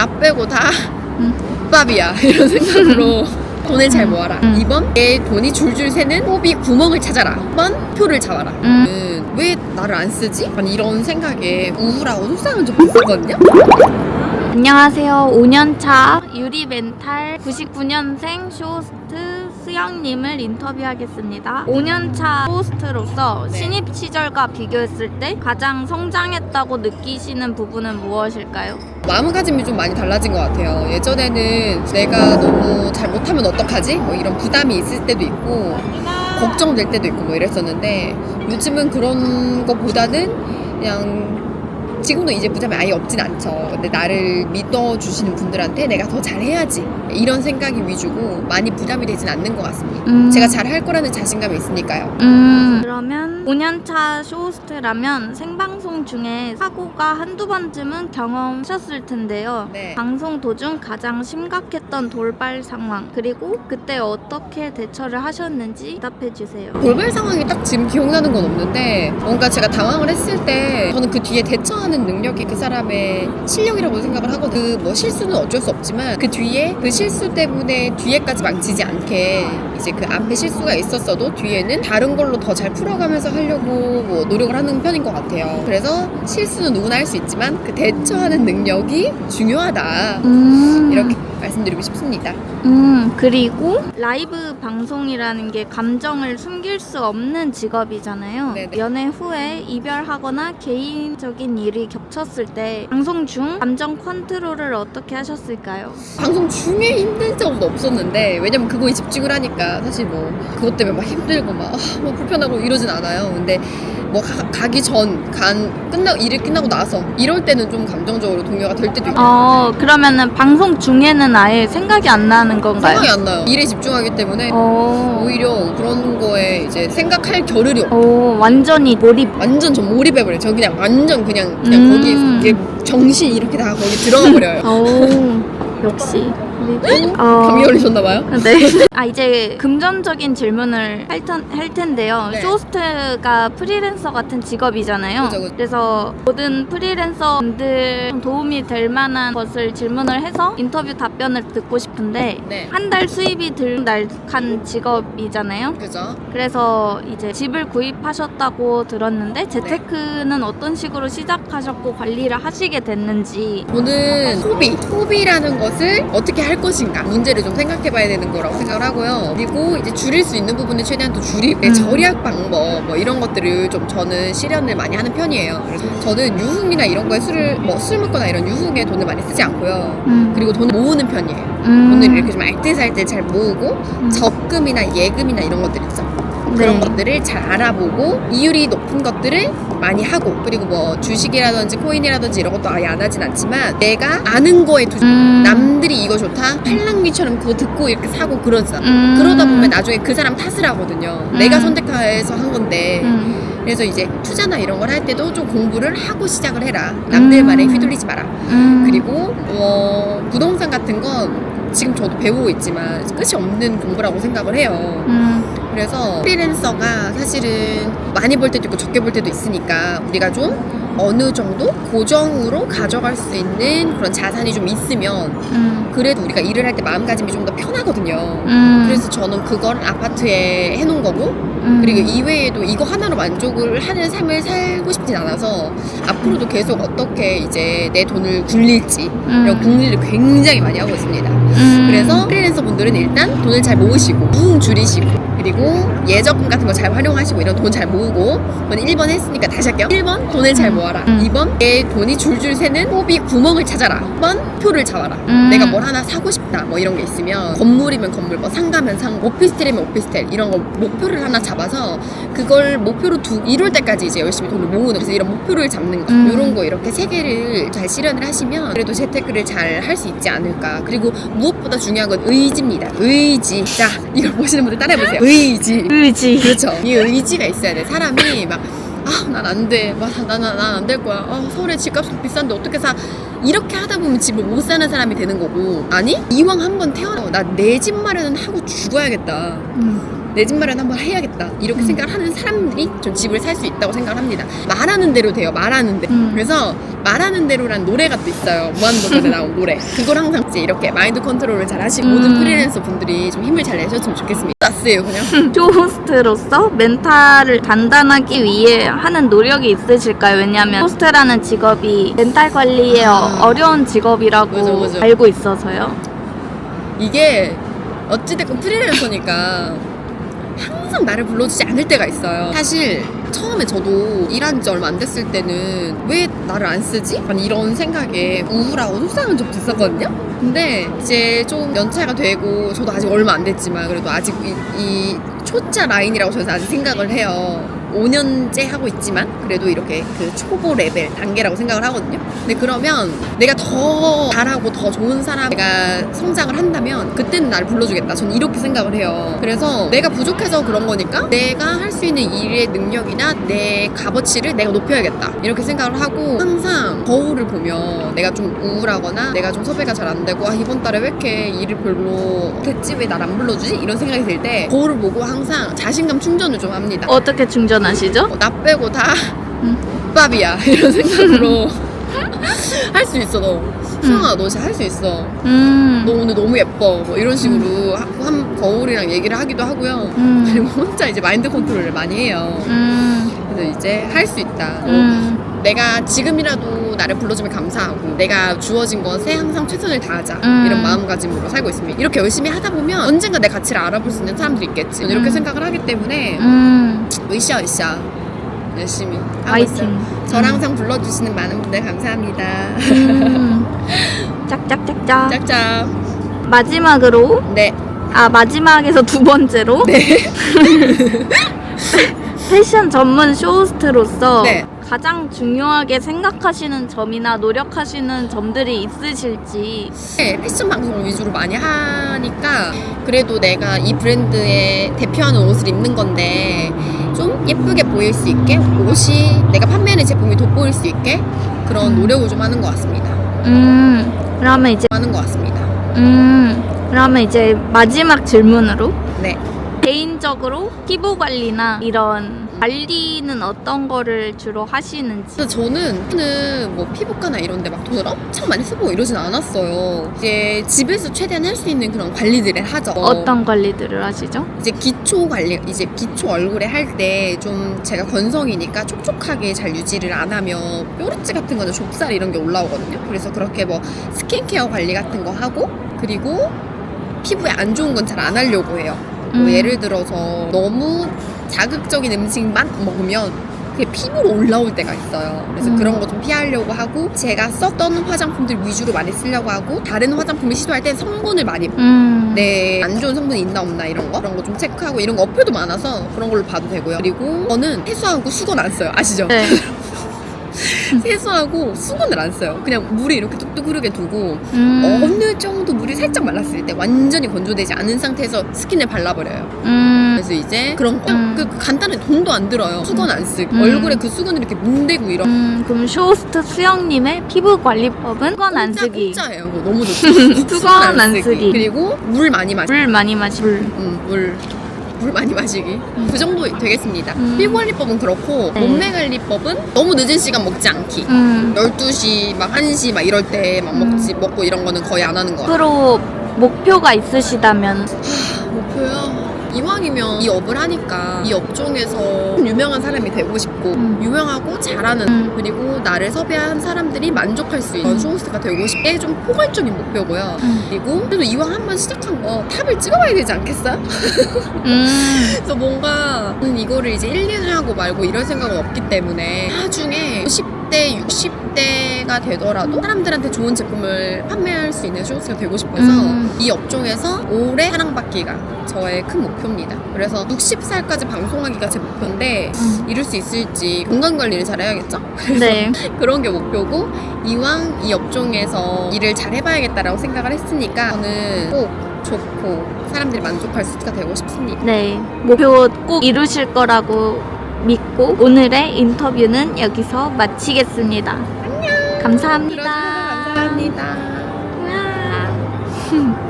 나 빼고 다 음. 밥이야 이런 생각으로 돈을 잘 모아라. 음. 2번 내 돈이 줄줄 새는 호비 구멍을 찾아라. 3번 표를 잡아라. 음. 음, 왜 나를 안 쓰지? 이런 생각에 우울하고 속상한 적이 있었거든요. 안녕하세요. 5년차 유리 멘탈 99년생 쇼호스트 수영님을 인터뷰하겠습니다. 5년차 호스트로서 네. 신입 시절과 비교했을 때 가장 성장했다고 느끼시는 부분은 무엇일까요? 마음가짐이 좀 많이 달라진 것 같아요. 예전에는 내가 너무 잘 못하면 어떡하지? 뭐 이런 부담이 있을 때도 있고 걱정될 때도 있고 뭐 이랬었는데 요즘은 그런 것보다는 그냥 지금도 이제 부담이 아예 없진 않죠. 근데 나를 믿어주시는 분들한테 내가 더 잘해야지 이런 생각이 위주고 많이 부담이 되진 않는 것 같습니다. 음. 제가 잘할 거라는 자신감이 있으니까요. 음, 그러면 5년차 쇼호스트라면 생방송 중에 사고가 한두 번쯤은 경험하셨을 텐데요. 네. 방송 도중 가장 심각했던 돌발 상황, 그리고 그때 어떻게 대처를 하셨는지 대답해 주세요. 돌발 상황이 딱 지금 기억나는 건 없는데 뭔가 제가 당황을 했을 때 저는 그 뒤에 대처하는 능력이 그 사람의 실력이라고 생각을 하고 그 뭐 실수는 어쩔 수 없지만 그 뒤에 그 실수 때문에 뒤에까지 망치지 않게 이제 그 앞에 실수가 있었어도 뒤에는 다른 걸로 더 잘 풀어가면서 하려고 뭐 노력을 하는 편인 것 같아요. 그래서 실수는 누구나 할 수 있지만 그 대처하는 능력이 중요하다. 음, 이렇게 말씀 드리고 싶습니다. 음, 그리고 라이브 방송이라는 게 감정을 숨길 수 없는 직업이잖아요. 네네. 연애 후에 이별하거나 개인적인 일이 겹쳤을 때 방송 중 감정 컨트롤을 어떻게 하셨을까요? 방송 중에 힘든 적은 없었는데 왜냐면 그거에 집중을 하니까 사실 뭐 그것 때문에 막 힘들고 막, 아, 막 불편하고 이러진 않아요. 근데 뭐 가, 기 전, 간 끝나 일이 끝나고 나서 이럴 때는 좀 감정적으로 동요가 될 때도 있고 어, 그러면은 방송 중에는 아예 생각이 안 나는 건가요? 생각이 안 나요. 일에 집중하기 때문에 어, 오히려 그런 거에 이제 생각할 겨를이 없. 어, 완전히 몰입. 완전 전 몰입해버려요. 저 그냥 완전 그냥 그냥 음. 이게 정신 이렇게 다 거기 들어가 버려요. 오, 역시. 그리고 어, 감기 걸리셨나봐요. 네. 아 이제 금전적인 질문을 할, 텐, 할 텐데요. 네. 쇼호스트가 프리랜서 같은 직업이잖아요. 그죠, 그죠. 래서 모든 프리랜서분들 도움이 될 만한 것을 질문을 해서 인터뷰 답변을 듣고 싶은데 네. 한 달 수입이 들날한 직업이잖아요. 그죠? 그래서 이제 집을 구입하셨다고 들었는데 재테크는 어떤 식으로 시작하셨고 관리를 하시게 됐는지 저는 소비, 소비라는 것을 어떻게 할 것인가 문제를 좀 생각해 봐야 되는 거라고 생각을 하고요. 그리고 이제 줄일 수 있는 부분을 최대한 또 줄이고 음. 절약 방법 뭐 이런 것들을 좀 저는 실현을 많이 하는 편이에요. 그래서 저는 유흥이나 이런 거에 술을 뭐 술 먹거나 이런 유흥에 돈을 많이 쓰지 않고요. 음. 그리고 돈을 모으는 편이에요. 음. 돈을 이렇게 좀 알뜰살뜰 잘 모으고 적금이나 예금이나 이런 것들 있죠. 그런 네. 것들을 잘 알아보고 이율이 높은 것들을 많이 하고 그리고 뭐 주식이라든지 코인이라든지 이런 것도 아예 안 하진 않지만 내가 아는 거에 투자 음. 남들이 이거 좋다 팔랑귀처럼 그거 듣고 이렇게 사고 그러지 않아 음. 그러다 보면 나중에 그 사람 탓을 하거든요 음. 내가 선택해서 한 건데 음. 그래서 이제 투자나 이런 걸 할 때도 좀 공부를 하고 시작을 해라 남들 말에 음. 휘둘리지 마라 음. 그리고 어, 부동산 같은 건 지금 저도 배우고 있지만 끝이 없는 공부라고 생각을 해요 음. 그래서 프리랜서가 사실은 많이 벌 때도 있고 적게 벌 때도 있으니까 우리가 좀 어느 정도 고정으로 가져갈 수 있는 그런 자산이 좀 있으면 음. 그래도 우리가 일을 할 때 마음가짐이 좀 더 편하거든요. 음. 그래서 저는 그걸 아파트에 해놓은 거고 음. 그리고 이외에도 이거 하나로 만족을 하는 삶을 살고 싶진 않아서 앞으로도 계속 어떻게 이제 내 돈을 굴릴지 음. 이런 궁리를 굉장히 많이 하고 있습니다. 음. 그래서 프리랜서 분들은 일단 돈을 잘 모으시고 부응 줄이시고 그리고 예적금 같은 거 잘 활용하시고 이런 돈 잘 모으고 저는 1번 했으니까 다시 할게요. 1번 돈을 잘 음. 모아라. 음. 2번 내 돈이 줄줄 새는 호비 구멍을 찾아라. 3번 표를 잡아라. 음. 내가 뭘 하나 사고 싶다. 뭐 이런 게 있으면 건물이면 건물 뭐 상가면 상 오피스텔이면 오피스텔 이런 거 목표를 하나 잡아서 그걸 목표로 두 이룰 때까지 이제 열심히 돈을 모으는 그래서 이런 목표를 잡는 거. 음. 이런 거 이렇게 세 개를 잘 실현을 하시면 그래도 재테크를 잘 할 수 있지 않을까. 그리고 무엇보다 중요한 건 의지입니다. 의지. 자 이걸 보시는 분들 따라해보세요 의지 의지. 그렇죠 이 의지가 있어야 돼 사람이 막 아, 난 안 돼. 막, 난, 난안 될 거야. 아, 서울에 집값 비싼데 어떻게 사. 이렇게 하다 보면 집을 못 사는 사람이 되는 거고. 아니, 이왕 한 번 태어나. 나내 집 마련은 하고 죽어야겠다. 음. 내집 마련 한번 해야겠다 이렇게 음. 생각을 하는 사람들이 좀 집을 살 수 있다고 생각을 합니다 말하는 대로 돼요 말하는 대로 음. 그래서 말하는 대로란 노래가 또 있어요 무한도전에 나온 노래 그걸 항상 이제 이렇게 마인드 컨트롤을 잘 하시고 음. 모든 프리랜서 분들이 좀 힘을 잘 내셨으면 좋겠습니다 났어요 그냥 쇼호스트로서 멘탈을 단단하기 위해 하는 노력이 있으실까요? 왜냐하면 호스트라는 직업이 멘탈 관리에 아. 어- 어려운 직업이라고 맞아, 맞아. 알고 있어서요. 이게 어찌됐건 프리랜서니까 항상 나를 불러주지 않을 때가 있어요. 사실 처음에 저도 일한 지 얼마 안 됐을 때는 왜 나를 안 쓰지? 이런 생각에 우울하고 속상한 적도 있었거든요. 근데 이제 좀 연차가 되고 저도 아직 얼마 안 됐지만 그래도 아직 이, 이 초짜 라인이라고 저는 아직 생각을 해요. 5년째 하고 있지만 그래도 이렇게 그 초보 레벨 단계라고 생각을 하거든요. 근데 그러면 내가 더 잘하고 더 좋은 사람 내가 성장을 한다면 그때는 나를 불러주겠다. 저는 이렇게 생각을 해요. 그래서 내가 부족해서 그런 거니까 내가 할 수 있는 일의 능력이나 내 값어치를 내가 높여야겠다. 이렇게 생각을 하고 항상 거울을 보면 내가 좀 우울하거나 내가 좀 섭외가 잘 안 되고 아 이번 달에 왜 이렇게 일을 별로 됐지 왜 날 안 불러주지 이런 생각이 들 때 거울을 보고 항상 자신감 충전을 좀 합니다. 어떻게 충전 하시죠? 어, 나 빼고 다 음. 밥이야 이런 생각으로 할 수 있어 너 수영아 너 진짜 할 수 있어 음. 너 오늘 너무 예뻐 뭐 이런 식으로 하- 한 거울이랑 얘기를 하기도 하고요 음. 그리고 혼자 이제 마인드 컨트롤을 많이 해요 음. 그래서 이제 할 수 있다 음. 내가 지금이라도 나를 불러주면 감사하고 내가 주어진 것에 항상 최선을 다하자 음. 이런 마음가짐으로 살고 있습니다 이렇게 열심히 하다 보면 언젠가 내 가치를 알아볼 수 있는 사람들이 있겠지 이렇게 음. 생각을 하기 때문에 음. 으쌰 으쌰 열심히 하고 있어요 화이팅. 저를 항상 불러주시는 많은 분들 감사합니다. 음. 짝짝짝짝. 짝짝. 마지막으로 네. 아 마지막에서 두 번째로 패션 전문 쇼호스트로서 네. 가장 중요하게 생각하시는 점이나 노력하시는 점들이 있으실지 네, 패션 방송을 위주로 많이 하니까 그래도 내가 이 브랜드의 대표하는 옷을 입는 건데 좀 예쁘게 보일 수 있게 옷이 내가 판매하는 제품이 돋보일 수 있게 그런 노력을 좀 하는 것 같습니다. 음 그러면 이제 하는 것 같습니다. 음 그러면 이제 마지막 질문으로 네. 개인적으로 피부 관리나 이런 관리는 어떤 거를 주로 하시는지 저는 저는 뭐 피부과나 이런 데 막 돈을 엄청 많이 쓰고 이러진 않았어요. 이제 집에서 최대한 할 수 있는 그런 관리들을 하죠. 어 떤 관리들을 하시죠? 이제 기초 관리 이제 기초 얼굴에 할 때 좀 제가 건성이니까 촉촉하게 잘 유지를 안 하면 뾰루지 같은 거는 좁쌀 이런 게 올라오거든요. 그래서 그렇게 뭐 스킨케어 관리 같은 거 하고 그리고 피부에 안 좋은 건 잘 안 하려고 해요. 뭐 음. 예를 들어서 너무 자극적인 음식만 먹으면 그게 피부로 올라올 때가 있어요. 그래서 음. 그런 거 좀 피하려고 하고 제가 썼던 화장품들 위주로 많이 쓰려고 하고 다른 화장품을 시도할 때 성분을 많이 음. 네, 안 좋은 성분이 있나 없나 이런 거 그런 거 좀 체크하고 이런 거 어플도 많아서 그런 걸로 봐도 되고요. 그리고 저는 세수하고 수건 안 써요. 아시죠? 네. 세수하고 수건을 안 써요. 그냥 물이 이렇게 뚝뚝 흐르게 두고 음. 어느 정도 살짝 말랐을 때 완전히 건조되지 않은 상태에서 스킨을 발라버려요. 음. 그래서 이제 그런 거, 음. 그 간단한 돈도 안 들어요. 수건 안 쓰고 음. 얼굴에 그 수건을 이렇게 문대고 이런. 음, 그럼 쇼호스트 수영님의 피부 관리법은 수건 안 쓰기, 공짜예요. 그거 너무 좋죠. 수건 안 쓰기. 그리고 물 많이 마시. 물 많이 마시, 물. 음, 물. 물 많이 마시기. 그 정도 되겠습니다. 음. 피부 관리법은 그렇고 네. 몸매 관리법은 너무 늦은 시간 먹지 않기. 음. 12시 막 1시 막 이럴 때막 음. 먹지 먹고 이런 거는 거의 안 하는 거 같아요. 앞으로 목표가 있으시다면 목표요? 이왕이면 이 업을 하니까 이 업종에서 유명한 사람이 되고 싶고 음. 유명하고 잘하는 음. 그리고 나를 섭외한 사람들이 만족할 수 있는 쇼호스트가 되고 싶게 좀 포괄적인 목표고요. 음. 그리고 그래도 이왕 한 번 시작한 거 탑을 찍어봐야 되지 않겠어요? 음. 그래서 뭔가 저는 이거를 이제 1, 2년 하고 말고 이럴 생각은 없기 때문에 나중에 50대, 60 대가 되더라도 사람들한테 좋은 제품을 판매할 수 있는 쇼호스트가 되고 싶어서 음. 이 업종에서 오래 사랑받기가 저의 큰 목표입니다. 그래서 60살까지 방송하기가 제 목표인데 음. 이룰 수 있을지 건강 관리를 잘해야겠죠? 네. 그런 게 목표고 이왕 이 업종에서 일을 잘 해봐야겠다라고 생각을 했으니까 저는 꼭 좋고 사람들이 만족할 수가 되고 싶습니다. 네. 목표 꼭 이루실 거라고 믿고 오늘의 인터뷰는 여기서 마치겠습니다. 안녕. 감사합니다. 감사합니다.